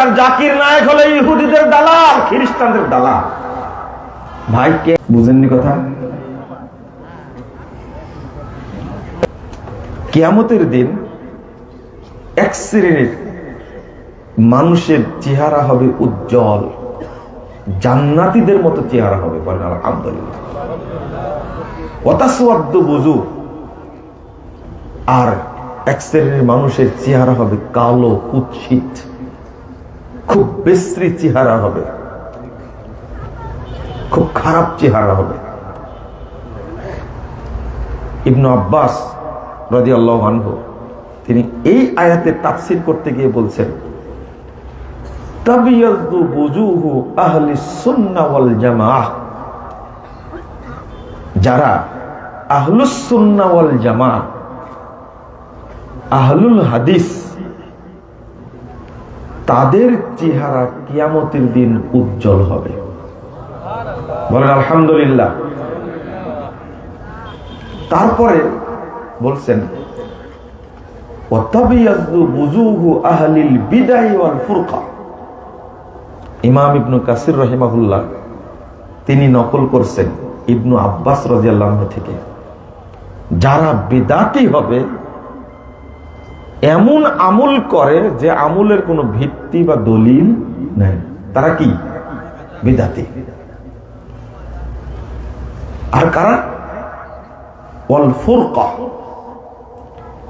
Doctor Zakir Naik হলো ইহুদিদের দালাল, খ্রিস্টানদের দালাল। ভাই, কে? বুঝেননি কথা? কেয়ামতের দিন এক শ্রেণির মানুষের চেহারা হবে উজ্জ্বল, জান্নাতীদের মতো চেহারা হবে, বলেন আলহামদুলিল্লাহ। আর এক শ্রেণির মানুষের চেহারা হবে কালো, কুৎসিত। খুব বিশ্রী চেহারা হবে। খুব খারাপ চেহারা হবে। ইবনু আব্বাস রাজি আল্লাহ তিনি এই আয়াতে তাফসির করতে গিয়ে বলছেন যারা আহলুস জামাআহ, আহলুল হাদিস তাদের চেহারা কিয়ামতের দিন উজ্জ্বল হবে। বলেন, আলহামদুলিল্লাহ। তারপরে বলছেন ইমাম ইবনু কাসির রহিমাহুল্লাহ, তিনি নকল করছেন ইবনু আব্বাস রাজিয়াল্লাহ থেকে। যারা বেদাতি হবে এমন আমল করে যে আমলের কোনো ভিত্তি বা দলিল নেই। তারা কি? বিদাতি। আর কারা? ওয়াল ফুরকা।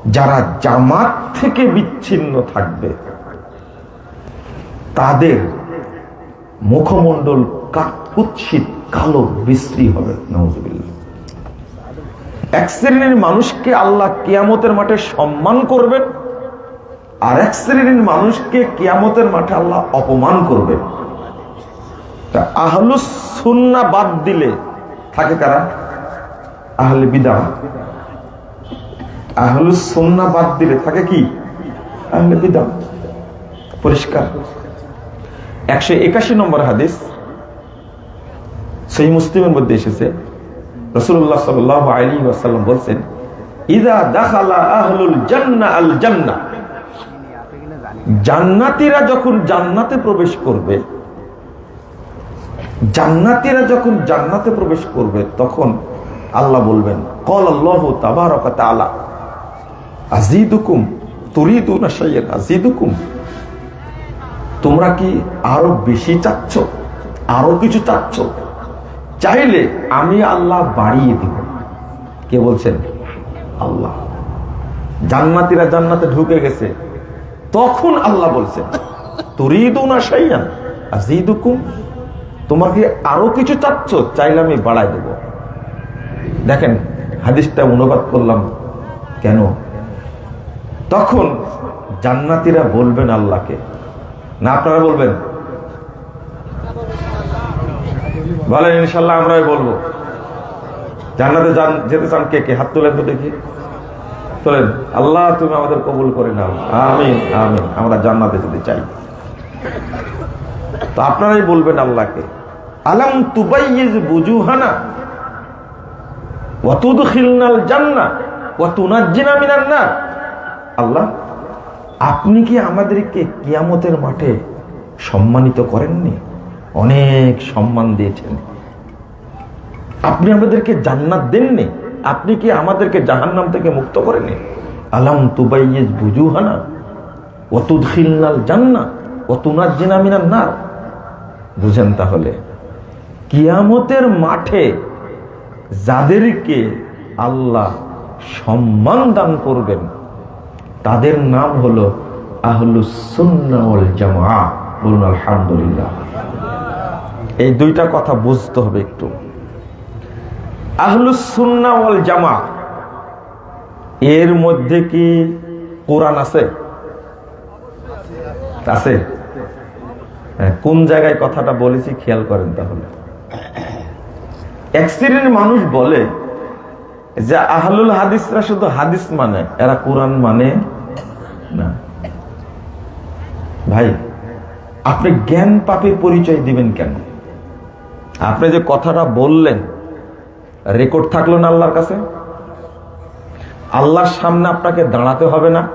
যারা জামাত থেকে বিচ্ছিন্ন থাকবে, তাদের মুখমণ্ডল কুৎসিত কালো, বিশ্রী হবে। নজবিল্লা এক শ্রেণির মানুষকে আল্লাহ কিয়ামতের মাঠে সম্মান করবেন আর এক শ্রেণির মানুষকে কিয়ামতের মাঠে আল্লাহ অপমান করবেন তা আহলুস সুন্না বাদ দিলে থাকে কারা? আহলে বিদা আহলুস সুন্না বাদ দিলে থাকে কি? আহলে বিদা পরিষ্কার। একশো একাশি নম্বর হাদিস সেই মুসলিমের মধ্যে এসেছে। রসুল্লাহ সাল আলী ওয়াসাল্লাম বলছেন, ইদা দাখালা আহলুল জান্না আল জান্না। জান্নাতীরা যখন জান্নাতে প্রবেশ করবে, জান্নাতীরা যখন জান্নাতে প্রবেশ করবে, তখন আল্লাহ বলবেন কল আল্লাহ তাবারকা তাআলা আজিদুকুম আজিদুকুম তোমরা কি আরও বেশি চাচ্ছ? আরও কিছু চাচ্ছ? চাইলে আমি আল্লাহ বাড়িয়ে দিব। কে বলছেন? আল্লাহ। জান্নাতিরা জান্নাতে ঢুকে গেছে। তখন আল্লাহ বলছেন, তুরিদুনা শাইয়ান আজিদুকুম তোমার কি আরও কিছু চাচ্ছ? চাইলে আমি বাড়াই দেব। দেখেন, হাদিসটা অনুবাদ করলাম কেন? তখন জান্নাতিরা বলবেন আল্লাহকে। না, আপনারা বলবেন? বলেন ইনশাল্লাহ আমরাই বলব। জান্নাতে যান, যেতে চান কে কে? হাত তোলেন তো দেখি। তোলেন আল্লাহ তুমি আমাদের কবুল করে নাও। আমিন আমিন। আমরা জান্নাতে যেতে চাই। তো আপনারাই বলবেন আল্লাহকে, আলাম তুবাইয়িজ বুজুহানা ওয়া তুদখিলনাল জান্নাহ ওয়া তুনাজ্জিনা মিনান নার? আল্লাহ, আপনি কি আমাদেরকে কিয়ামতের মাঠে সম্মানিত করেননি? অনেক সম্মান দিয়েছেন। আপনি আমাদেরকে জান্নাত দেননি? আপনি কি আমাদেরকে জাহান্নাম থেকে মুক্ত করেননি? আলাম তুবাইয়েজ বুজুহানা অতুদ খিলনাল জান্না অতুনার জিনামিনার নার। বুঝেন তাহলে, কিয়ামতের মাঠে যাদেরকে আল্লাহ সম্মান দান করবেন, তাদের নাম হলো আহলুসুন্নাওয়াল জামা বলুন আলহামদুলিল্লাহ। এই দুইটা কথা বুঝতে হবে একটু। আহলুসুন্নাওয়াল জামা। এর মধ্যে কি কোরআন আছে? আছে? হ্যাঁ, কোন জায়গায় কথাটা বলেছি খেয়াল করেন তাহলে। এক মানুষ বলে যে আহলুল হাদিসরা শুধু হাদিস মানে এরা কোরআন মানে না। ভাই আপনি জ্ঞান পাপের পরিচয় দিবেন কেন? আপনি যে কথাটা বললেন রেকর্ড থাকল না আল্লাহর কাছে? আল্লাহর সামনে আপনাকে দাঁড়াতে হবে না।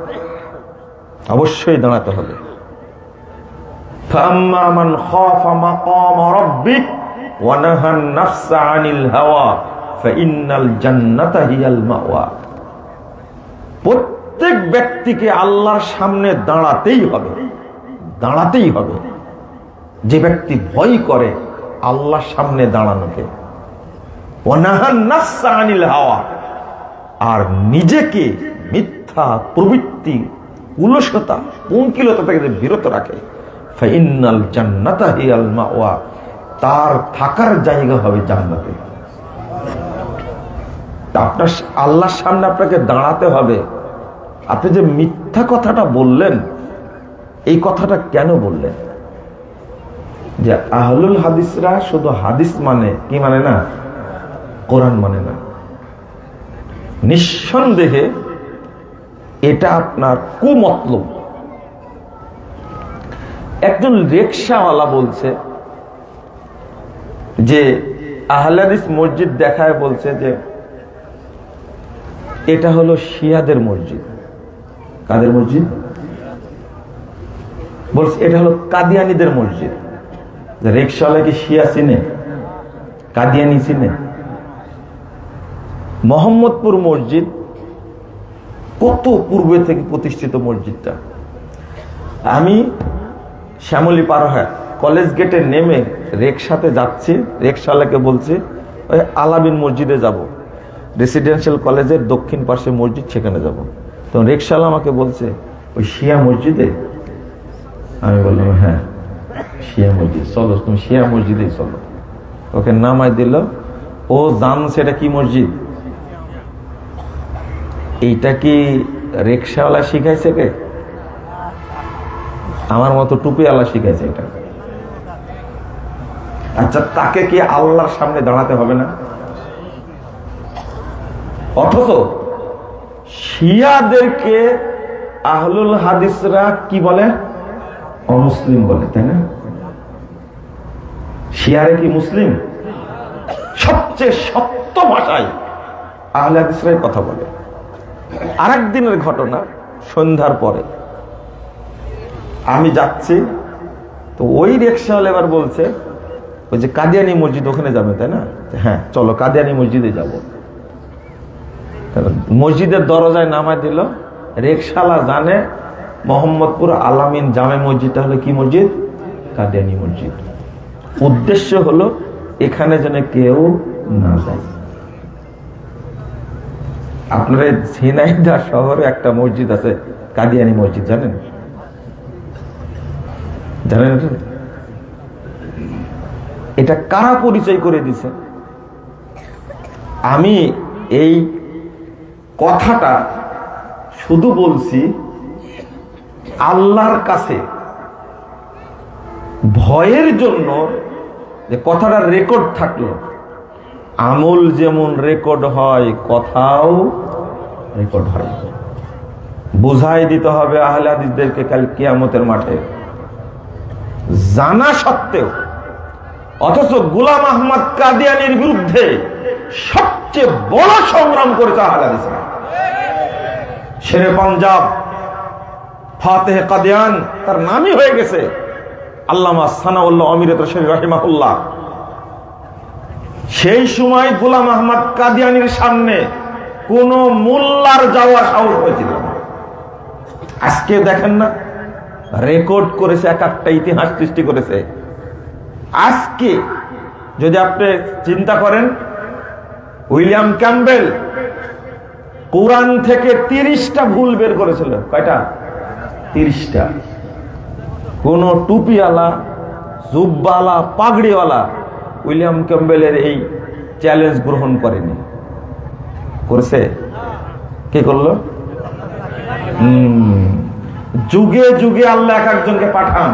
অবশ্যই দাঁড়াতে হবে। প্রত্যেক ব্যক্তিকে আল্লাহর সামনে দাঁড়াতেই হবে। দাঁড়াতেই হবে। যে ব্যক্তি ভয় করে আল্লাহর সামনে দাঁড়ানোকে। আনিল হাওয়া। আর নিজেকে মিথ্যা প্রবৃত্তি উলসতা পঙ্কিলতা থেকে বিরত রাখে ফাইনাল জান্নাতা হিয়াল মাওয়া। তার থাকার জায়গা হবে জান্নাতে। আপনার আল্লাহর সামনে আপনাকে দাঁড়াতে হবে। আপনি যে মিথ্যা কথাটা বললেন, এই কথাটা কেন বললেন? যে আহলুল হাদিসরা শুধু হাদিস মানে কি মানে না? কোরআন মানে না। নিঃসন্দেহে এটা আপনার কুমতলব। একজন রিক্সাওয়ালা বলছে যে আহলাদিস মসজিদ দেখায় বলছে যে, এটা হলো শিয়াদের মসজিদ। কাদের মসজিদ? বলছে, এটা হলো কাদিয়ানিদের মসজিদ। রিক্সাওয়ালা কি শিয়া চিনে, কাদিয়ানি চিনে। মোহাম্মদপুর মসজিদ কত পূর্বে থেকে প্রতিষ্ঠিত মসজিদটা? আমি শ্যামলী হয় কলেজ গেটে নেমে রেকশাতে যাচ্ছি রেকশাওয়ালাকে বলছি, ওই আলাবিন মসজিদে যাব। রেসিডেন্সিয়াল কলেজের দক্ষিণ পাশে মসজিদ, সেখানে যাব। তো রিক্সাওয়ালা আমাকে বলছে, ওই শিয়া মসজিদে? আমি বললাম হ্যাঁ শিয়া মসজিদ, চলো, তুমি শিয়া মসজিদেই চলো। ওকে নামাই দিল। ও জানছে এটা কি মসজিদ? এইটা কি রিক্সাওয়ালা শিখাইছে কে? আমার মতো টুপিওয়ালা শিখাইছে এটা। আচ্ছা তাকে কি আল্লাহর সামনে দাঁড়াতে হবে না? অথচ শিয়াদেরকে আহলুল হাদিসরা কি বলে? অমুসলিম বলে, তাই না? শিয়ারে কি মুসলিম? সবচেয়ে সত্য ভাষায় আহলে হাদিসরাই কথা বলে। আরেক দিনের ঘটনা সন্ধ্যার পরে। আমি যাচ্ছি, তো ওই রিক্সাওয়ালা এবার বলছে, ওই যে কাদিয়ানি মসজিদ ওখানে যাবে, তাই না? হ্যাঁ চলো কাদিয়ানি মসজিদে যাব। মসজিদের দরজায় নামায় দিল, রিক্সাওয়ালা জানে মোহাম্মদপুর আলামিন জামে মসজিদটা হলো কি মসজিদ? কাদিয়ানি মসজিদ। উদ্দেশ্য হলো, এখানে যেন কেউ না যায়। আপনার ঝিনাইদা শহরে একটা মসজিদ আছে, কাদিয়ানি মসজিদ, জানেন? জানেন? এটা? কারা পরিচয় করে দিছে? আমি এই কথাটা শুধু বলছি, আল্লাহর কাছে ভয়ের জন্য যে কথাটা রেকর্ড থাকল। আমল যেমন রেকর্ড হয়, কথাও রেকর্ড হয়। বুঝাই দিতে হবে আহলে হাদিসদেরকে কাল কিয়ামতের মাঠে। জানা সত্ত্বেও, অথচ গুলাম আহমদ কাদিয়ানির বিরুদ্ধে সবচেয়ে বড় সংগ্রাম করেছে আহলে হাদিসরা শেরে পাঞ্জাব, ফাতেহ কাদিয়ান, তার নামই হয়ে গেছে আল্লামা সানাউল্লাহ অমিরত শরীফ রাহিমাহুল্লাহ। সেই সময় গোলাম আহমদ কাদিয়ানির সামনে কোন মোল্লার যাওয়ার সাহস হয়েছিল আজকে দেখেন না, রেকর্ড করেছে এক একটা ইতিহাস সৃষ্টি করেছে। আজকে যদি আপনি চিন্তা করেন, উইলিয়াম ক্যাম্বেল কোরআন থেকে তিরিশটা ভুল বের করেছিল। কয়টা? তিরিশটা। কোন টুপিওয়ালা জুব্বালা পাগড়িওয়ালা উইলিয়াম ক্যাম্বেলের এই চ্যালেঞ্জ গ্রহণ করেনি। করছে? কে করল? যুগে যুগে আল্লাহ এক একজনকে পাঠান।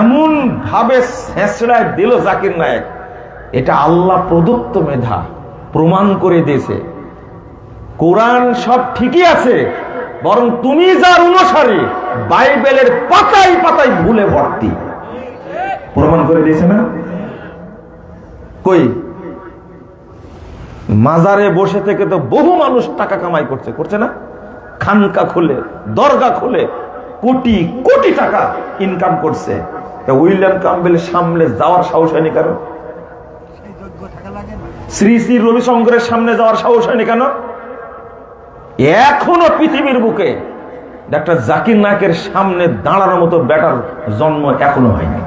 এমন ভাবে শেষরায় দিল জাকির নায়ক। এটা আল্লাহ প্রদত্ত মেধা, প্রমাণ করে দিয়েছে। কোরআন সব ঠিকই আছে, বরং তুমি যার অনুসারী বাইবেলের পাতায় পাতায় ভুলে ভর্তি। প্রমাণ করে দিয়েছে না? কই? মাজারে বসে থেকে তো বহু মানুষ টাকা কামাই করছে করছে না? খানকা খুলে, দরগা খুলে কোটি কোটি টাকা ইনকাম করছে। উইলিয়াম কাম্বেলের সামনে যাওয়ার সাহস হয়নি কেন? শ্রী শ্রী রবিশঙ্করের সামনে যাওয়ার সাহস হয়নি কেন? এখনও পৃথিবীর বুকে ডাক্তার জাকির নাকের সামনে দাঁড়ানোর মতো ব্যাটার জন্ম এখনও হয়নি।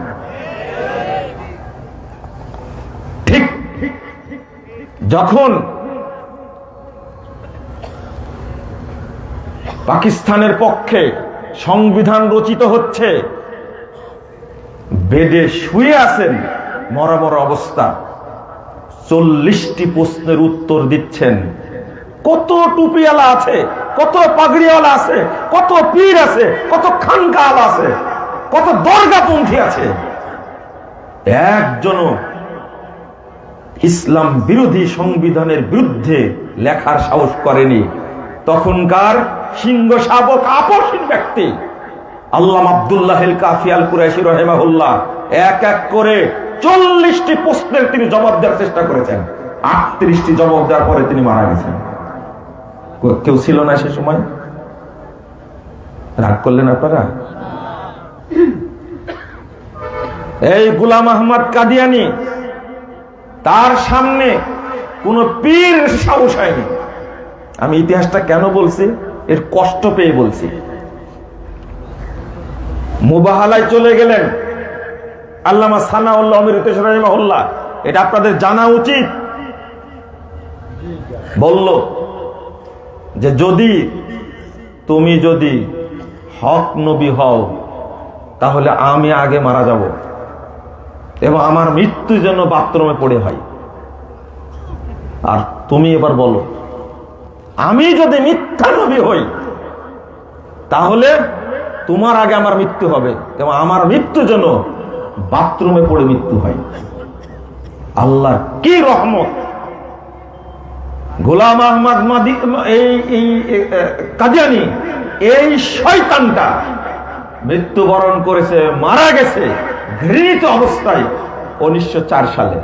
যখন পাকিস্তানের পক্ষে সংবিধান রচিত হচ্ছে বেডে শুয়ে আছেন মরা অবস্থা। চল্লিশটি প্রশ্নের উত্তর দিচ্ছেন। কত টুপিওয়ালা আছে, কত পাগড়িওয়ালা আছে, কত পীর আছে, কত খানকাল আছে, কত দর্গাপন্থী আছে। একজনও ইসলাম বিরোধী সংবিধানের বিরুদ্ধে লেখার সাহস করেনি। তখনকার সিংহ শাবক আপসীন ব্যক্তি আল্লাহ আব্দুল্লাহ কাফিয়াল কুরাইশি রহেমাহুল্লাহ এক এক করে চল্লিশটি প্রশ্নের তিনি জবাব দেওয়ার চেষ্টা করেছেন। আটত্রিশটি জবাব দেওয়ার পরে তিনি মারা গেছেন। কেউ ছিল না সে সময়? রাগ করলেন আপনারা? এই গুলাম আহমদ কাদিয়ানি তার সামনে কোন পীর সাহস হয়নি। আমি ইতিহাসটা কেন বলছি? এর কষ্ট পেয়ে বলছি। মুবাহালায় চলে গেলেন আল্লামা সানাউল্লাহ রহিমাহুল্লাহ। এটা আপনাদের জানা উচিত। বলল যে যদি তুমি যদি হক নবী হও, তাহলে আমি আগে মারা যাব। এবং আমার মৃত্যু যেন বাথরুমে পড়ে হয়। আর তুমি এবার বলো, আমি যদি মিথ্যা নবী হই, তাহলে তোমার আগে আমার মৃত্যু হবে এবং আমার মৃত্যু যেন বাথরুমে পড়ে মৃত্যু হয়। আল্লাহ কি রহমত! গোলাম আহমদ মাদি, এই কাদিয়ানি এই শয়তানটা মৃত্যুবরণ করেছে, মারা গেছে। ঘৃণিত অবস্থায় উনিশশো চার সালে।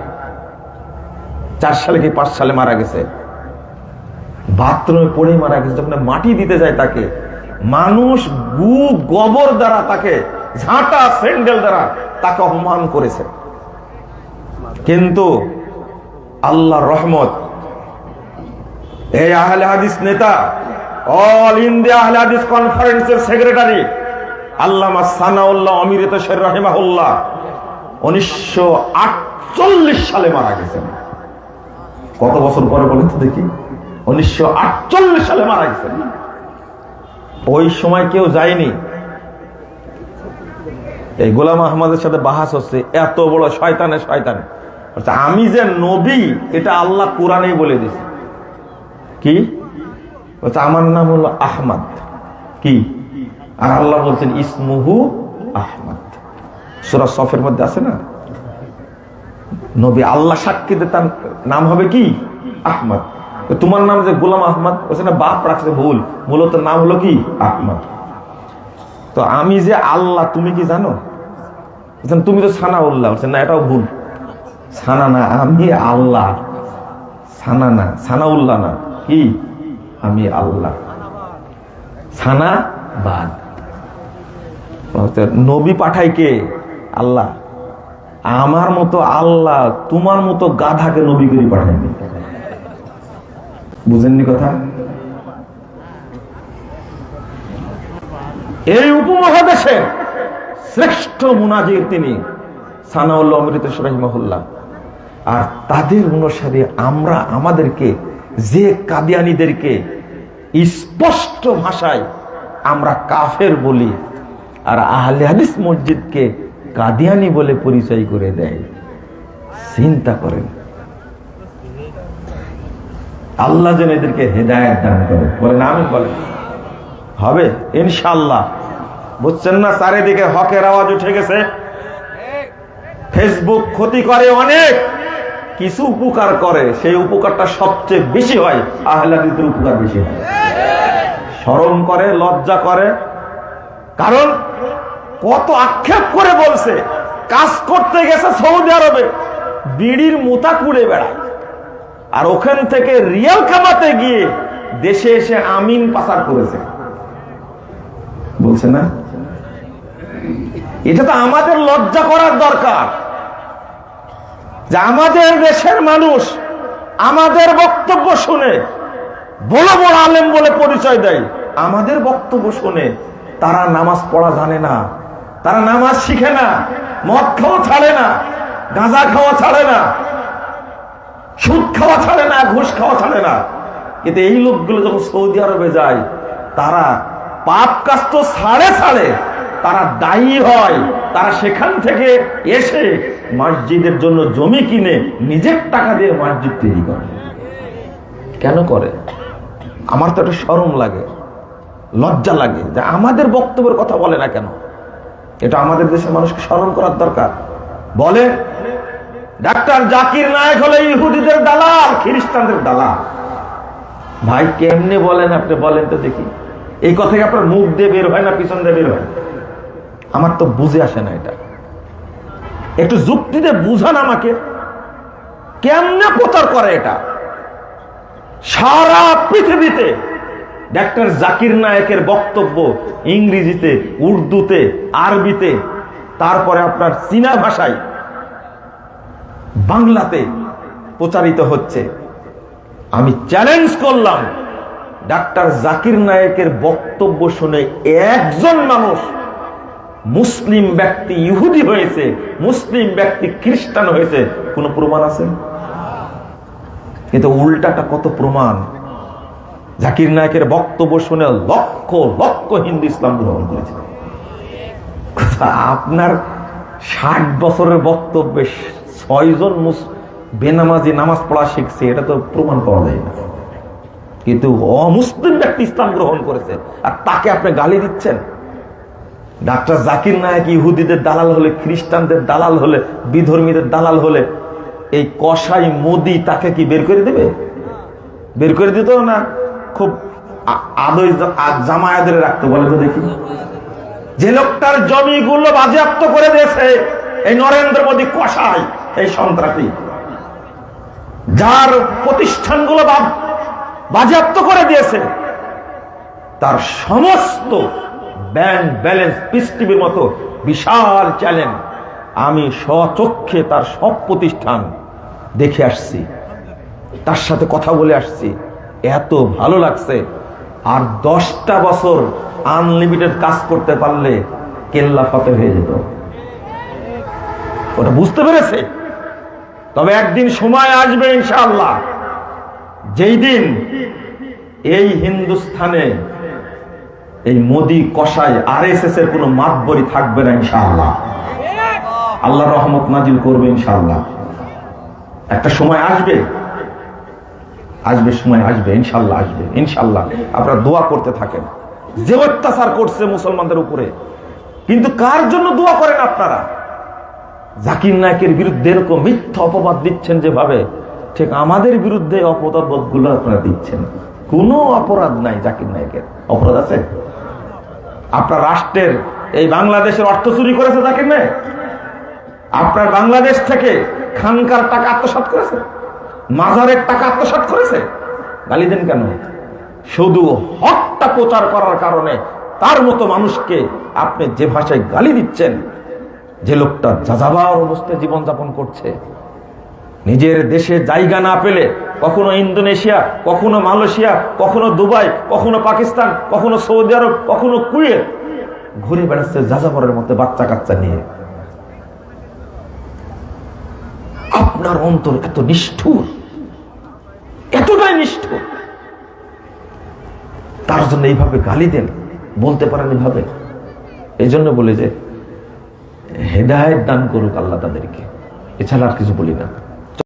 চার সালে কি পাঁচ সালে মারা গেছে? বাথরুমে পড়ে মারা গেছে, যখন মাটি দিতে যায় তাকে, মানুষ গু গোবর দ্বারা তাকে, ঝাঁটা, স্যান্ডেল দ্বারা তাকে অপমান করেছে। কিন্তু আল্লাহ রহমত, এই আহলে হাদিস নেতা, অল ইন্ডিয়া আহলে হাদিস কনফারেন্সের সেক্রেটারি আল্লামা সানাউল্লাহ অমিরত শের রাহিমাহুল্লাহ উনিশশো সালে মারা গেছেন। কত বছর পরে বলেন তো দেখি? উনিশশো আটচল্লিশ সালে মারা গেছেন ওই সময় কেউ যায়নি। এই গোলাম আহমদের সাথে বাহাস হচ্ছে, এত বড় শয়তানে শয়তান। আমি যে নবী, এটা আল্লাহ কোরআনেই বলে দিছে কি? বলছে, আমার নাম হলো আহমদ। কি? আর আল্লাহ বলছেন, ইসমুহু আহমদ। সুরা সফের মধ্যে আছে না? নবী আল্লাহ সাক্ষীতে তার নাম হবে কি? আহমদ। তোমার নাম যে গোলাম আহমদ বলছে না বাপ রাখছে ভুল। মূলত নাম হলো কি? আহমদ। তো আমি যে আল্লাহ, তুমি কি জানো? তুমি তো সানা উল্লাহ বলছেন, না, এটাও ভুল। সানা না, আমি আল্লাহ। সানা না সানা উল্লাহ না। কি? আমি আল্লাহ। সানা বাদ। নবী পাঠাই কে? আল্লাহ। আমার মতো আল্লাহ তোমার মতো গাধাকে নবী করে পাঠায়নি বুঝেননি কথা? এই উপমহাদেশে শ্রেষ্ঠ মুনাজির তিনি সানাউল্লাহ অমৃত রহিমহুল্লাহ। আর তাদের অনুসারে আমরা আমাদেরকে, যে কাদিয়ানিদেরকে স্পষ্ট ভাষায় আমরা কাফের বলি। আর আহলে হাদিস মসজিদকে কাদিয়ানি বলে পরিচয় করে দেয়। চিন্তা করেন। আল্লাহ যেন এদেরকে হেদায়ত দান করে। বলেন আমি বলেন। হবে? ইনশাল্লাহ বুঝছেন না? চারিদিকে হকের আওয়াজ উঠে গেছে। ফেসবুক ক্ষতি করে অনেক। কিছু উপকার করে। সেই উপকারটা সবচেয়ে বেশি হয়। আহলাদিদের উপকার বেশি হয়। স্মরণ করে, লজ্জা করে। কারণ কত আক্ষেপ করে বলছে, কাজ করতে গেছে সৌদি আরবে, বিড়ির মোতা কুড়ে বেড়ায়। আর ওখান থেকে রিয়াল কামাতে গিয়ে দেশে এসে আমিন পাচার করেছে। বলছে না? এটা তো আমাদের লজ্জা করার দরকার। যে আমাদের দেশের মানুষ আমাদের বক্তব্য শুনে, বড় বড় আলেম বলে পরিচয় দেয়। আমাদের বক্তব্য শুনে তারা নামাজ পড়া জানে না। তারা নামাজ শিখে না। মদ খাওয়া ছাড়ে না। গাঁজা খাওয়া ছাড়ে না। সুদ খাওয়া ছাড়ে না, ঘুষ খাওয়া ছাড়ে না। কিন্তু এই লোকগুলো যখন সৌদি আরবে যায়, তারা পাপ কাজ তো ছাড়ে ছাড়ে তারা দায়ী হয়। তারা সেখান থেকে এসে মসজিদের জন্য জমি কিনে, নিজের টাকা দিয়ে মসজিদ তৈরি করে। কেন করে? আমার তো একটা সরম লাগে। লজ্জা লাগে যে আমাদের বক্তব্যের কথা বলে না কেন? এটা আমাদের দেশের মানুষকে স্মরণ করার দরকার। বলে, ডাক্তার জাকির নায়ক হলো ইহুদিদের দালাল, খ্রিস্টানদের দালাল। ভাই, কেমনে বলেন আপনি? বলেন তো দেখি। এই কথা আপনার মুখ দিয়ে বের হয় না পিছন দিয়ে বের হয়? আমার তো বুঝে আসে না এটা। একটু যুক্তিতে বুঝান আমাকে। কেমনে প্রচার করে এটা? সারা পৃথিবীতে ডাক্তার জাকির নায়কের বক্তব্য ইংরেজিতে, উর্দুতে, আরবিতে, তারপরে আপনার চীনা ভাষায় বাংলাতে প্রচারিত হচ্ছে। আমি চ্যালেঞ্জ করলাম, ডাক্তার জাকির নায়কের বক্তব্য শুনে একজন মানুষ মুসলিম ব্যক্তি ইহুদি হয়েছে, মুসলিম ব্যক্তি খ্রিস্টান হয়েছে, কোনো প্রমাণ আছে? কিন্তু উল্টাটা কত প্রমাণ? জাকির নায়কের বক্তব্য শুনে লক্ষ লক্ষ হিন্দু ইসলাম গ্রহণ করেছে। আপনার ষাট বছরের বক্তব্যে ছয়জন বেনামাজি নামাজ পড়া শিখছে, এটা তো প্রমাণ পাওয়া যায় না। কিন্তু অমুসলিম ব্যক্তি ইসলাম গ্রহণ করেছে, আর তাকে আপনি গালি দিচ্ছেন? ডাক্তার জাকির নায়ক ইহুদিদের দালাল হলে, খ্রিস্টানদের দালাল হলে, বিধর্মীদের দালাল হলে, এই কসাই মোদি তাকে কি বের করে দেবে? বের করে দিত না? খুব জামায়াদের রাখতে বলে তো দেখি। যে লোকটার জমিগুলো বাজেয়াপ্ত করে দিয়েছে, এই নরেন্দ্র মোদী কষাই এই সন্ত্রাসী। যার প্রতিষ্ঠানগুলো বাজেয়াপ্ত করে দিয়েছে, তার সমস্ত ব্যাংক ব্যালেন্স পিস টিভির মতো বিশাল চ্যালেঞ্জ আমি স্বচক্ষে তার সব প্রতিষ্ঠান দেখে আসছি। তার সাথে কথা বলে আসছি। এত ভালো লাগছে। আর দশটা বছর আনলিমিটেড কাজ করতে পারলে কেল্লা ফতে হয়ে যেত। ওটা বুঝতে পেরেছে? তবে একদিন সময় আসবে ইনশাআল্লাহ। যেই দিন এই হিন্দুস্থানে এই মোদি কষাই আর এস এস এর কোন মাতবরি থাকবে না ইনশাআল্লাহ। আল্লাহ রহমত নাজিল করবে ইনশাআল্লাহ। একটা সময় আসবে আসবে সময় আসবে, ইনশাল্লাহ আসবে, ইনশাল্লাহ। আপনারা দোয়া করতে থাকেন। যে অত্যাচার করছে মুসলমানদের উপরে। কিন্তু কার জন্য দোয়া করেন আপনারা? জাকির নায়কের বিরুদ্ধে এরকম মিথ্যা অপবাদ দিচ্ছেন যেভাবে, ঠিক আমাদের বিরুদ্ধে অপবাদগুলো আপনারা দিচ্ছেন। কোনো অপরাধ নাই জাকির নায়কের। অপরাধ আছে? আপনার রাষ্ট্রের, এই বাংলাদেশের অর্থ চুরি করেছে জাকির নায়ক? আপনার বাংলাদেশ থেকে খানকার টাকা আত্মসাৎ করেছে? মাজারের টাকা আত্মসাৎ করেছে? গালি দেন কেন? শুধু হকটা প্রচার করার কারণে তার মতো মানুষকে আপনি যে ভাষায় গালি দিচ্ছেন, যে লোকটা যাযাবার অবস্থায় জীবনযাপন করছে, নিজের দেশে জায়গা না পেলে কখনো ইন্দোনেশিয়া, কখনো মালয়েশিয়া, কখনো দুবাই, কখনো পাকিস্তান, কখনো সৌদি আরব, কখনো কুয়েত, ঘুরে বেড়াচ্ছে যাযাবরের মধ্যে বাচ্চা কাচ্চা নিয়ে। আপনার অন্তর এত নিষ্ঠুর। এতটাই নিষ্ঠ। তার জন্য এইভাবে গালি দেন, বলতে পারেন এভাবে এই জন্য বলে যে, হেদায়ত দান করুক আল্লাহ তাদেরকে। এছাড়া আর কিছু বলি না।